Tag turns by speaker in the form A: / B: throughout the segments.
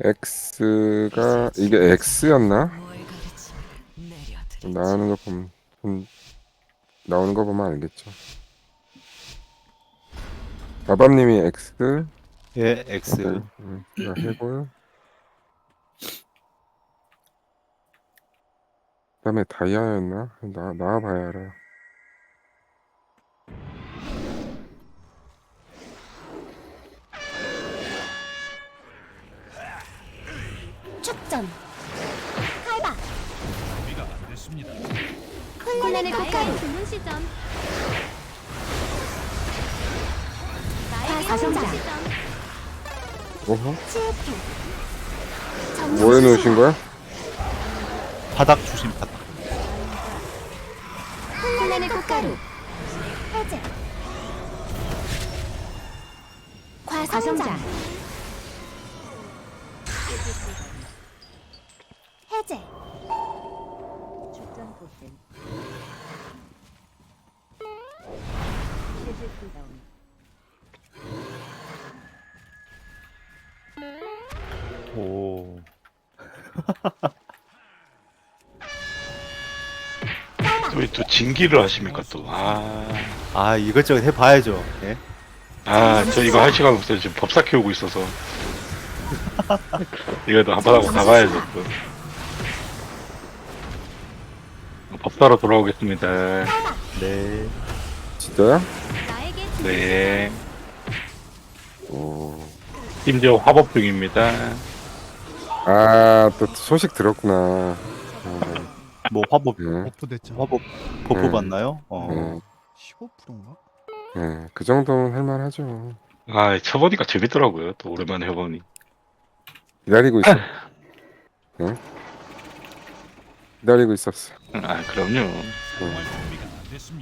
A: X가 이게 X였나? 나오는 거 보면 음, 나오는 거 보면 알겠죠. 아밤님이 X,
B: 예, X.
A: 음, 나 해골. 그다음에 다이아였나? 나 나와봐야 알아 요.
C: 축전. 칼바. 혼란의 꽃가루
D: 주문 시점.
C: 치우기
A: 뭐 해놓으신 거야?
B: 바닥 조심, 바닥.
C: 혼란의 꽃가루. 해제. 과성장. 해제
B: 오.
E: 왜또 진기를 하십니까 또? 아,
B: 아, 이것저것 해봐야죠. 예?
E: 아, 저 이거 할 시간 없어요. 지금 법사 키우고 있어서. 이거도 한번 하고 나가야죠. 또. 법사로 돌아오겠습니다.
B: 네.
A: 진짜야?
E: 네.
A: 오.
E: 심지어 화법 중입니다.
A: 아, 또 소식 들었구나. 어,
B: 뭐, 화법,
A: 네.
F: 버프 됐죠.
B: 화법, 버프
A: 네.
B: 받나요? 어.
A: 네,
F: 15%인가?
A: 네, 그 정도는 할만하죠.
E: 아, 쳐보니까 재밌더라고요. 또 오랜만에 해보니.
A: 기다리고 있어. 네? 기다리고 있었어.
E: 아, 그럼요. 또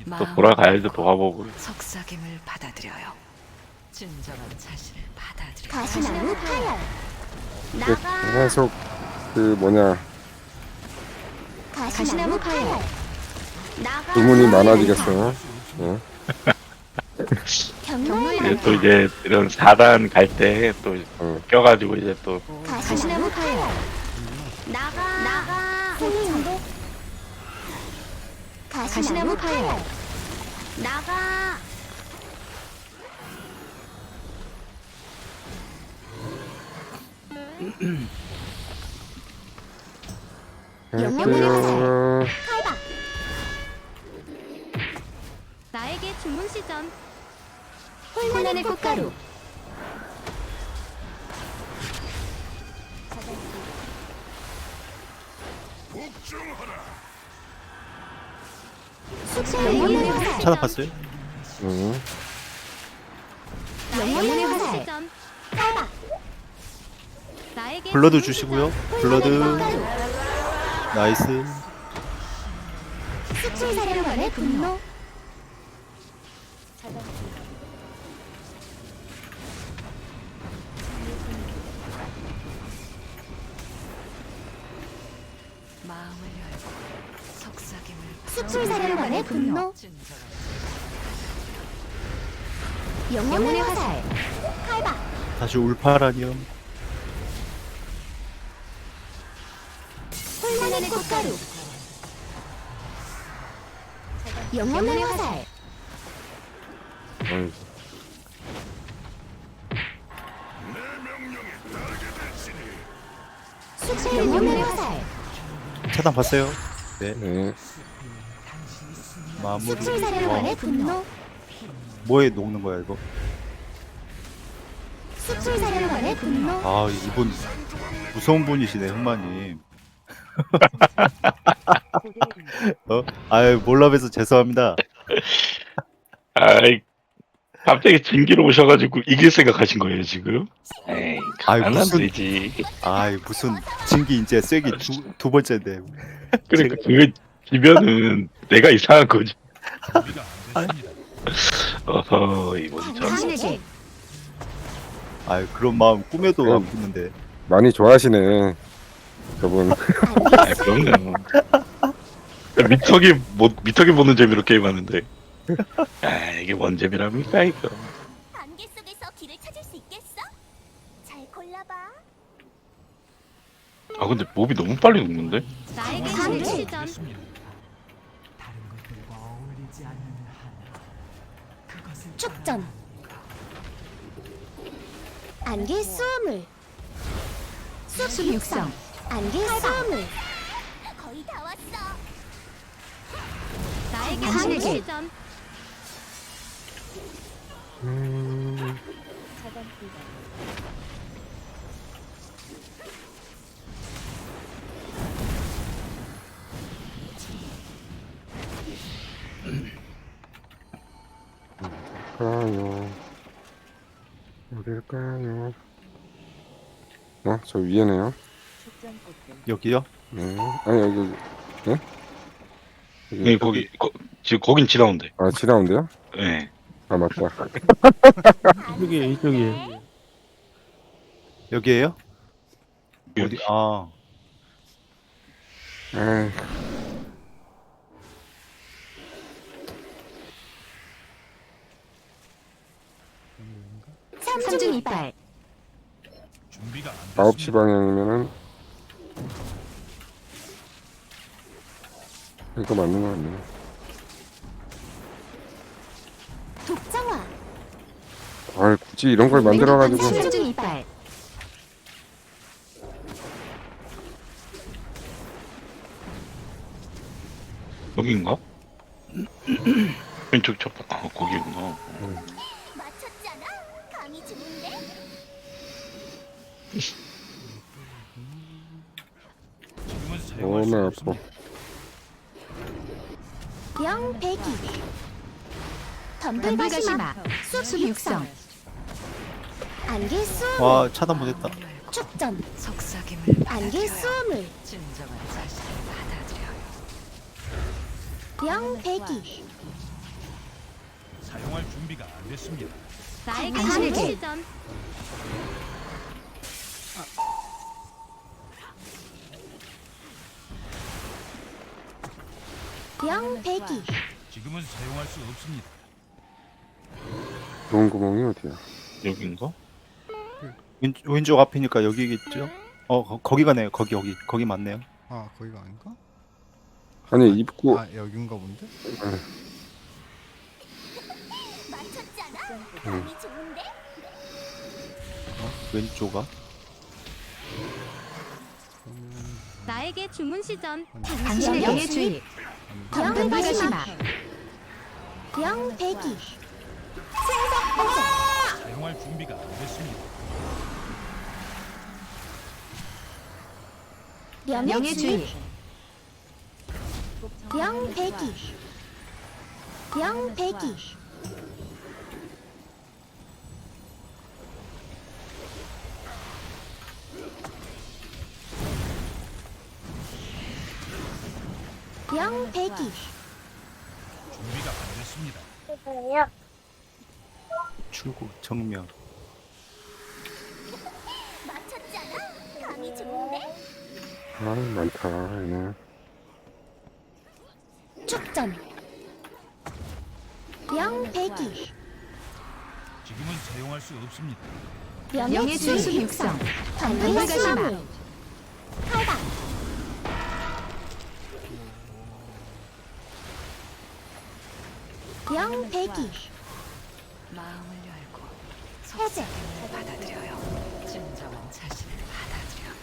G: 마음
E: 돌아가야죠, 또 화법으로.
G: 속삭임을 받아들여요. 진정한 자신을 받아들여요.
C: 가시나무 파열
A: 이게 계속 그 뭐냐.
C: 가시나무 파열 나가.
A: 주문이 많아지겠어요.
E: 이제 또 이제 이런 4단 갈 때또
A: 어.
E: 껴가지고 이제 또
C: 가시나무 파열 나가. 나가. 승리인데 가시나무 파열 나가.
A: 할게요.
C: 칼바.
D: 나에게 주문 시점.
C: 혼란의 꽃가루 영혼의 화살
B: 찾아봤어요?
C: 영혼의 화살
D: 나에게
B: 블러드 주시고요. 블러드. 나이스.
C: 수출사령관의 분노
G: 마음을 열고
C: 수출사령관의 분노. 영혼의 화살. 칼바.
B: 다시 울파라니요.
C: 혼란의 꽃가루. 영혼의 화살.
A: 어이,
C: 수출 영혼의 화살.
B: 차단 봤어요? 네.
A: 네.
B: 마무리.
C: 수출사령관의
B: 어,
C: 분노
B: 뭐에 녹는 거야, 이거?
C: 수출사령관의 분노
B: 아, 이분, 무서운 분이시네, 흑마님. 어? 아유, 몰라봬서 죄송합니다.
E: 아이 갑자기 진기로 오셔가지고 이길 생각하신 거예요 지금? 에이
B: 아이,
E: 안
B: 무슨-
E: 되지
B: 아이, 무슨, 진기 이제 쐐기 두, 두 번째인데.
E: 그러니까 그거 지면은 내가 이상한 거지 어허 이분 참
C: 당신에게
B: 아유, 그런 마음 꿈에도. 안 꾸는데.
A: 많이 좋아하시네. 저분.
E: 아, 그럼요 미터기 못 미터기 보는 재미로 게임하는데 아 이게 뭔 재미랍니까 이거
C: 안개 속에서 길을 찾을 수 있겠어? 잘 골라봐
E: 아 근데 몹이 너무 빨리 녹는데?
D: 나에게
C: 상대.
D: 주문 시점
C: 축전. 안개 수음을. 숲 육성. 안개 수음을. 거의 다 왔어.
D: 나에게. 주문 시점
A: 음, 어딜까요? 어, 저 위에네요.
B: 여기요?
A: 네. 아니, 여기, 네? 여기,
E: 네 거기 거, 지금 거긴 지나온대
A: 아, 지라운데요?
E: 네
A: 아, 맞다.
F: 이쪽이에요, 이쪽이에요.
B: 여기에요? 어디? 아
A: 에이,
C: 삼중 이빨
A: 9시 방향이면은, 이거 맞는 거 같네.
C: 독정화
A: 아, 굳이 이런 걸 만들어가지고.
C: 삼중 이빨
E: 여긴가? 왼쪽 첫 번 아 거기구나
C: 맞
A: 너무 아파.
C: 영배기 덤불가시마 숲 육성 안개 수음을
B: 와 차단 못했다.
C: 축전
G: 속삭임을
C: 안개
G: 받아들여요.
C: 수음을
G: 진정한 자신을 받아들여요.
C: 영배기
H: 사용할 준비가 안 됐습니다.
D: 나에게
C: 당신에게.
D: 주문 시점
C: 영배기
H: 지금은 사용할 수 없습니다.
A: 좋은 구멍이 어디야?
E: 여긴가?
B: 왼, 왼쪽 앞이니까 여기겠죠? 어 거, 거기 가네요. 거기 여기 거기 맞네요.
I: 아 거기가 아닌가?
A: 아니, 입구,
I: 아 여긴가 본데?
C: 맞췄잖아
A: 응.
C: 감이 좋은데
B: 어? 왼쪽아?
D: 나에게 주문 시점
C: 당신에게 주의 덤불가시마 영배기.
H: 사용할 준비가 안 됐습니다.
C: 명예 주의 영배기. 영배기 영배기
H: 준비가 안 됐습니다.
B: 출구 정면.
C: 맞췄잖아 감이 좋은데
A: 아, 많다, 얘네.
C: 축전 영배기
H: 지금은 사용할 수 없습니다.
C: 명예 주의 육성 덤불가시마 영배기
G: 마음을 열고
C: 해제.
G: 받아들여요. 진정한 자신을 받아들여요.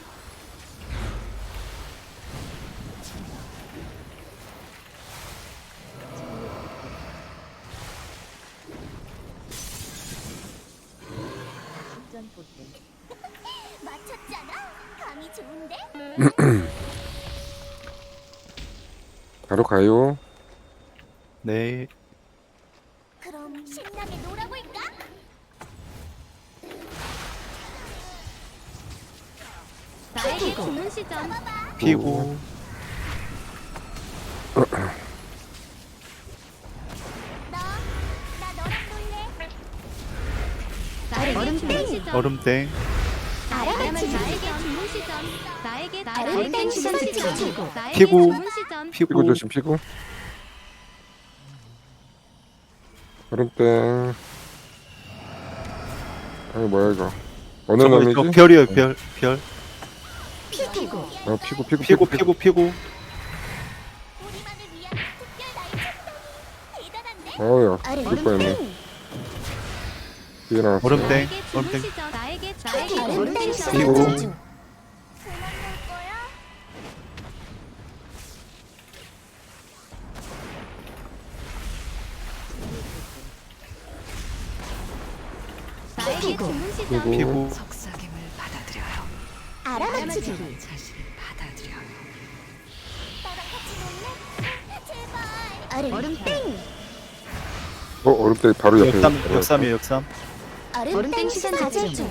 C: 맞췄잖아 감이 좋은데
A: 바로 가요.
B: 네.
C: 그럼 신나게 놀아볼까?
D: 나에게 주문 시점
B: 피고
C: 너나 너랑 놀래
D: 나에게 주문 시점
B: 얼음땡.
C: 알아맞히기
D: 나에게 주문 시점 나에게
C: 얼음 땡 시선
D: 시점
C: 특징
D: 나에게
B: 피고.
D: 주문 시점
A: 피고
B: 피고
A: 조심, 피고. 얼음땡. 아니, 뭐야, 이거. 어느 놈이지?
B: 별이에요 별 별.
C: 피고
A: 어 피고 피고
B: 피고 피고 피고.
C: 우리만을 위한 특별 나의 대단한데?
A: 어야
C: 아래
A: 죽을 뻔했네. 뒤에 나왔어.
B: 얼음땡
D: 나에게
B: 얼음땡.
D: 나에게 나에게
C: 얼음 거야?
D: 나에게 주문 시점
B: 피고.
C: 알아맞히기
G: 진정한 자신을 받아들여요.
C: 나랑 같이 놀래? 제발 얼음 땡
A: 어 얼음땡 바로 옆에
B: 역삼 역삼이에요 역삼.
C: 얼음 땡 시선 자제주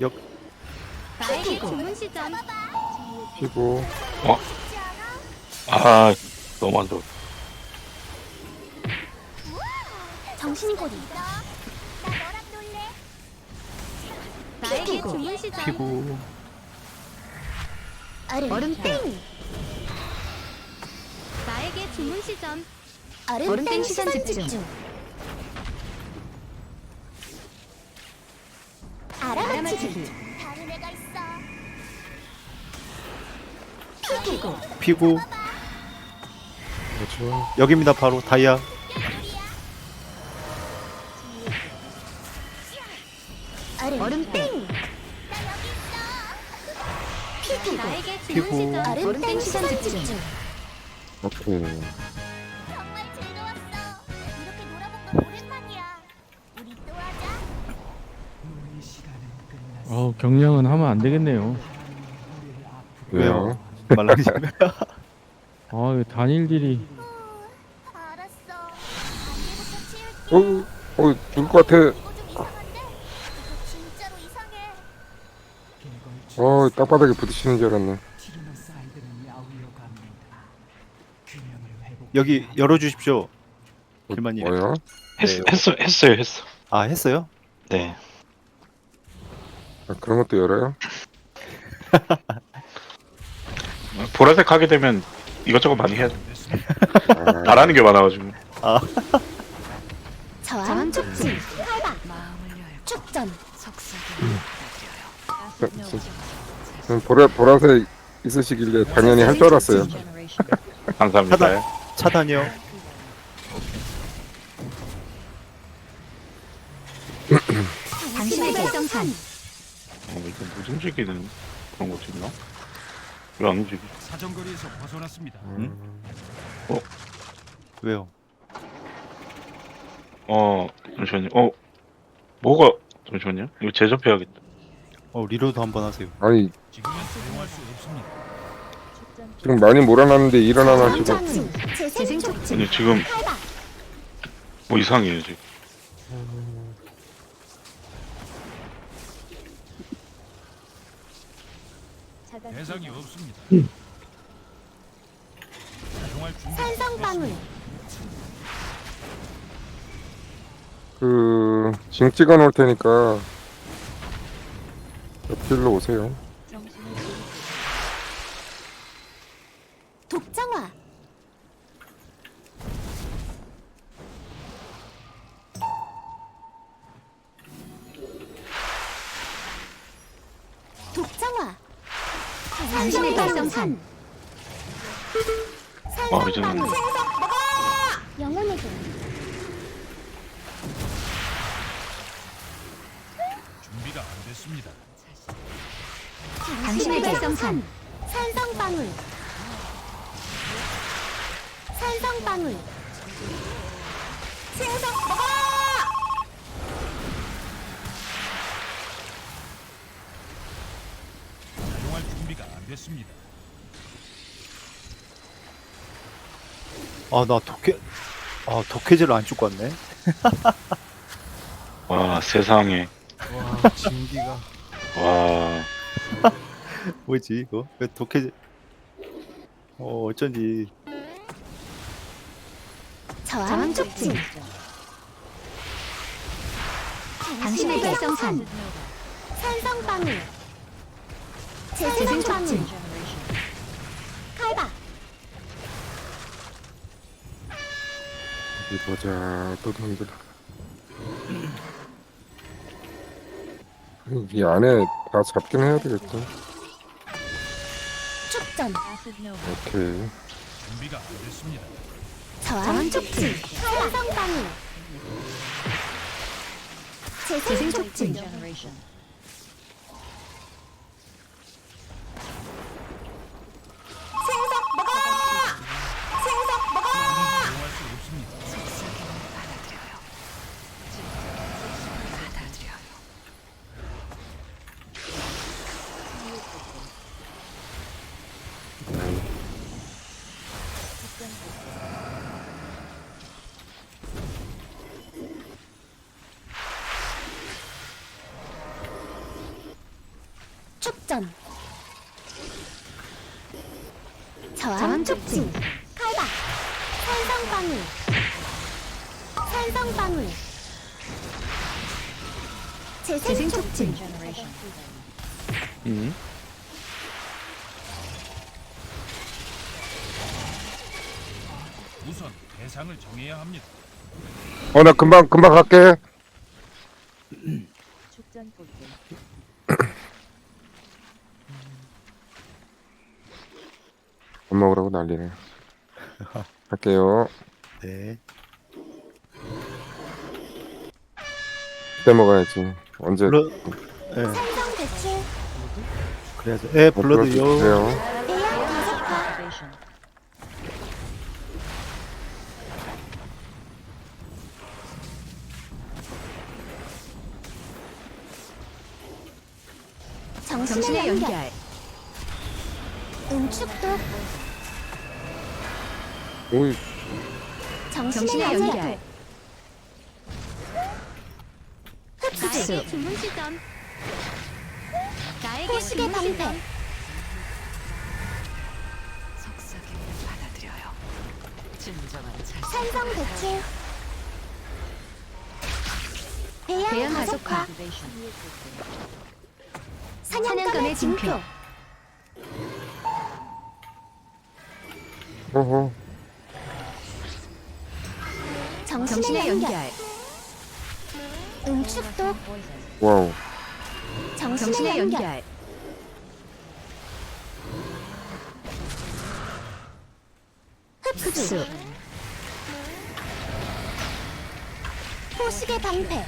B: 역
D: 나에게 주문 시점
A: 피고
E: 아 너무 안 좋아.
C: 정신고리
D: 시점
B: 피고.
C: 얼음 땡.
D: 나에게 주문 시점.
C: 얼음 땡 시선 집중. 알아맞히기 다른 애가 있어 피고.
B: 피고.
A: 그렇죠.
B: 여기입니다 바로. 다이아.
C: 얼음 땡
D: 나에게
C: 얼음 땡 시선 집중.
A: 오케이.
C: 정말 즐거웠어. 이렇게 놀아본 건 오랜만이야. 우리 또 하자.
F: 어 경량은 하면 안 되겠네요.
A: 왜요?
B: 말랑이지.
F: 아 이거
C: 알았어 안개부터 치울게
A: 어, 어 죽을 것 같아
C: 이거 좀 이상한데? 이거 진짜로 이상해
A: 어 땅바닥에 부딪히는 줄 알았네
B: 여기 열어주십시오. 길만님.
A: 뭐야?
E: 했,
B: 네.
E: 했어 했어요 했어.
B: 아 했어요?
E: 네.
A: 아, 그런 것도 열어요?
E: 보라색 하게 되면 이것저것 많이 해야 돼.
A: 아,
E: 잘하는 게 많아가지고.
C: 저항 촉진
G: 마음을 열고
C: 축전
G: 속삭임을 받아들여요.
A: 저는 보라, 보라색 있으시길래 당연히 할 줄 알았어요
E: 감사합니다.
B: 차단이요.
C: 당신의 결정선
E: 어, 이거 못 움직이는 그런 것도 있나? 왜 안 움직이?
H: 사정거리에서 벗어났습니다.
B: 왜요?
E: 어 잠시만요. 어 뭐가 잠시만요. 이거 제접해야겠다.
B: 어 리로드 한번 하세요.
A: 아니
H: 지금은 사용할 수 없습니다.
A: 지금 많이 몰아놨는데 일어나나 지금
C: 장충 재생 촉진.
E: 아니 지금 뭐 이상해요 지금.
H: 대상이 없습니다. 사용할 준비가
C: 산성 방울.
A: 그... 징 찍어 놓을 테니까 옆길로 오세요
C: 독정화. 독정화. 당신의 결정선
E: 아 이제는
C: 영혼의 길
H: 준비가 안 됐습니다.
C: 당신의 결정선 산성방울 생성 먹어
H: 사용할 준비가 안 됐습니다.
B: 아나 독해. 아 독해제를 안 죽고 왔네.
E: 와 세상에
I: 와 진기가
E: 와
B: 뭐지 이거? 왜 독해제? 어 어쩐지.
C: 저항 촉진 당신의 결정선 산성방울 재생 촉진 칼바.
A: 어디 보자. 또 던져 이 안에 다 잡긴 해야 되겠다.
D: 축전.
A: 오케이.
H: 준비가 안 됐습니다.
D: 저항 촉진 산성 방울 재생 촉진
H: 사용할 수 없습니다.
G: 속삭임을 받아들여요. 받아들여요.
D: 축전 촉진 칼바 산성 방울 산성 방울 재생 촉진
B: 음.
H: 우선 대상을 정해야 합니다.
A: 어, 나 금방, 금방 갈게. 밥 먹으라고 난리네. 갈게요.
B: 네.
A: 그때 먹어야지. 언제?
B: 블러, 예,
D: 산성 배출
B: 그래야죠. 예,
A: 뭐
B: 블러드요.
A: 오이,
D: 정신의 연결 흡수
C: 나에게 주문 시점. 나에게
D: 호식의
C: 주문
D: 방패
C: 시점.
G: 속삭임을 받아들여요. 진정한 자신.
D: 산성 배출. 배양 가속화. 사냥감의 징표.
A: 호호.
D: 정신의 연결. 음축도
A: 와우.
D: 정신의 연결. 흡수. 호식의 방패.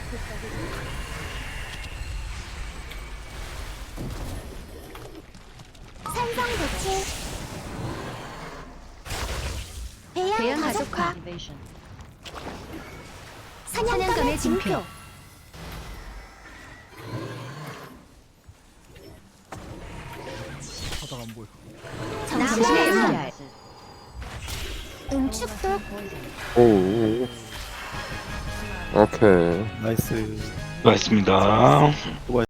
D: 산성 배출 배양 가속화 사냥감의 징표
I: 바닥 안 보여.
D: 정신의 연결 음축도
A: 오, 오. 오케이.
B: 나이스.
E: 수고하셨습니다.
B: 수고